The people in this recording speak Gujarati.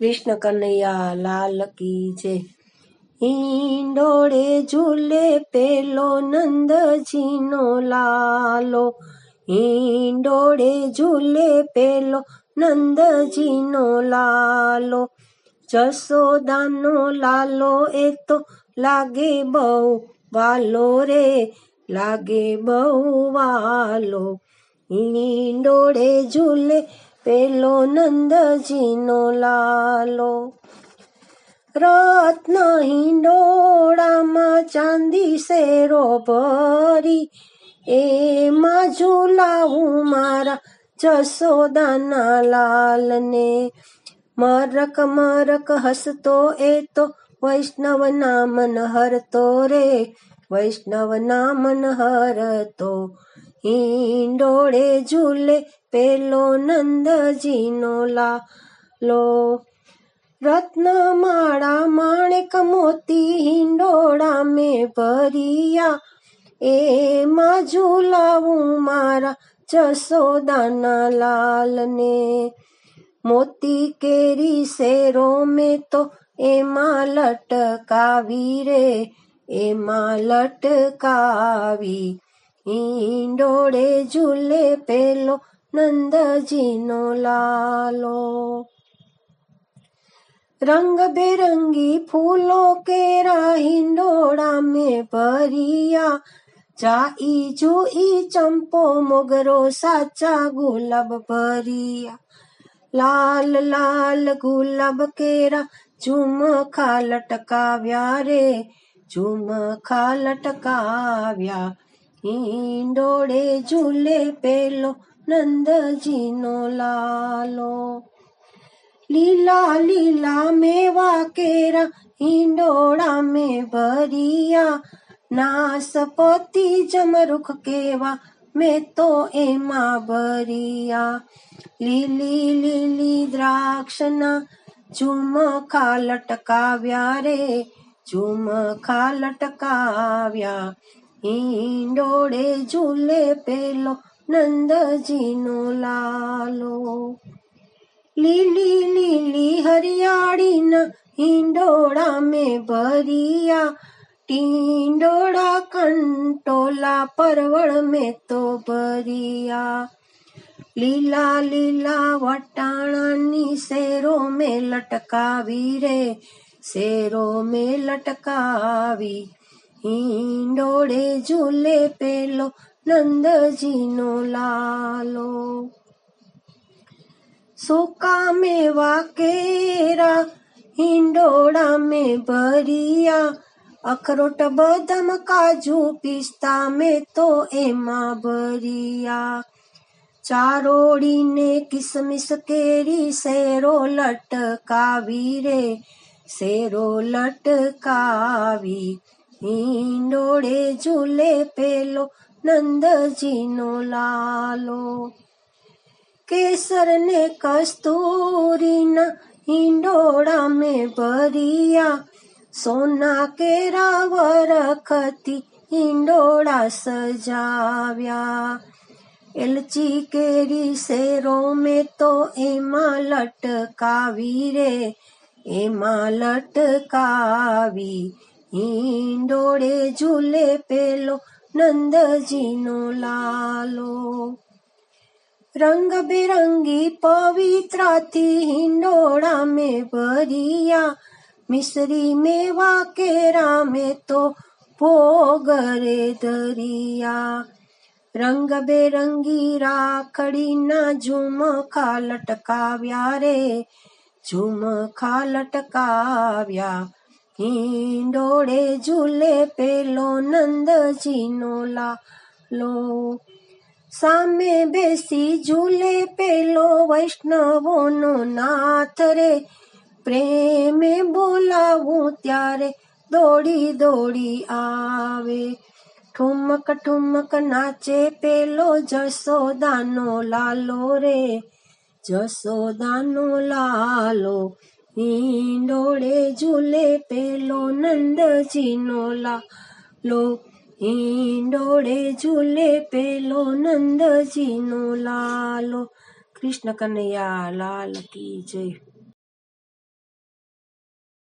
કૃષ્ણ કનૈયા લાલ કી જય. હિંડોળે ઝૂલે પેલો નંદજીનો લાલો. હિંડોળે ઝૂલે પેલો નંદજીનો લાલો. જસોદાનો લાલો એ તો લાગે બહુ વાલો રે, લાગે બહુ વાલો. હિંડોળે ઝૂલે પેલો નંદજીનો લાલો. રત્ન હિંડોળામાં ચાંદી શેરો ભરી. એમાં ઝુલાવું મારા જસોદાના લાલને. મરક મરક હસતો એ તો વૈષ્ણવ નામન હરતો રે. વૈષ્ણવ નામન હરતો હિંડોળે ઝૂલે પેલો નંદજીનો લાલો. રત્નમાળા માણેક મોતી હિંડોળા મેં ભરિયા. એમાં ઝૂલાવું મારા જસોદાના લાલને. મોતી કેરી શેરો મેં તો એમાં લટકાવી રે, એમાં લટકાવી હિંડોળે ઝૂલે પેલો નંદજીનો લાલો. રંગબેરંગી ફૂલો કેરા હિંડોળા મેં ભરિયા. જાઈ જોઈ ચંપો મોગરો સાચા ગુલાબ ભરિયા. લાલ લાલ ગુલાબ કેરા ઝુમખા લટકાવ્યા રે, ઝુમખા લટકાવ્યા. હિંડોળે ઝૂલે પેલો નંદજીનો લાલો. લીલા લીલા મેવા કેરા હિંડોળા મેં ભરિયા. નાસપતિ જમરૂખ કેવા મેં તો એમાં ભરિયા. લીલી લીલી દ્રાક્ષના ઝુમખા લટકાવ્યા રે, ઝુમખા લટકાવ્યા. હિંડોળે ઝૂલે પેલો નંદજીનો લાલો. લીલી લીલી હરિયાળીના હિંડોળા મેં ભરિયા. ટીંડોળા કંટોલા પરવળ મેં તો ભરિયા. લીલા લીલા વટાણાની શેરો મેં લટકાવી રે. શેરો મેં લટકાવી હિંડોળે ઝૂલે પેલો નંદજીનો લાલો. સૂકા મેવા કેરા હિંડોળા મેં ભરિયા, અખરોટ બદામ કાજુ પિસ્તા મેં તો એમાં ભરિયા. ચારોડીને કિસમિસ કેરી, શેરો લટકાવી રે, શેરો લટકાવી હિંડોળે ઝૂલે પેલો નંદજીનો લાલો. કેસર ને કસ્તુરીના હિંડોળા મેં ભરિયા. સોના કેરા વરખતી હિંડોળા સજાવ્યા. એલચી કેરી શેરો મેં તો એમાં લટકાવી રે. એમાં લટકાવી હિંડોળે ઝૂલે પેલો નંદજીનો લાલો. રંગબેરંગી પવિત્રાથી હિંડોળા મે ભરિયા. મિશ્રી મેવા કેરા મે તો ભોગરે ધરિયા. રંગબેરંગી રાખડીના ઝુમખા લટકાવ્યા રે. ઝુમખા લટકાવ્યા. હિંડોળે ઝૂલે પેલો નંદજીનો લાલો. સામે બેસી ઝૂલે પેલો વૈષ્ણવોનો નાથ રે. પ્રેમે બોલાવું ત્યારે દોડી દોડી આવે. ઠુમક ઠુમક નાચે પેલો જસોદાનો લાલો રે. જસોદાનો લાલો હિંડોળે ઝૂલે પેલો નંદજીનો લાલો. હિંડોળે ઝૂલે પેલો નંદજીનો લાલો. કૃષ્ણ કનૈયા, લાલ કી જય.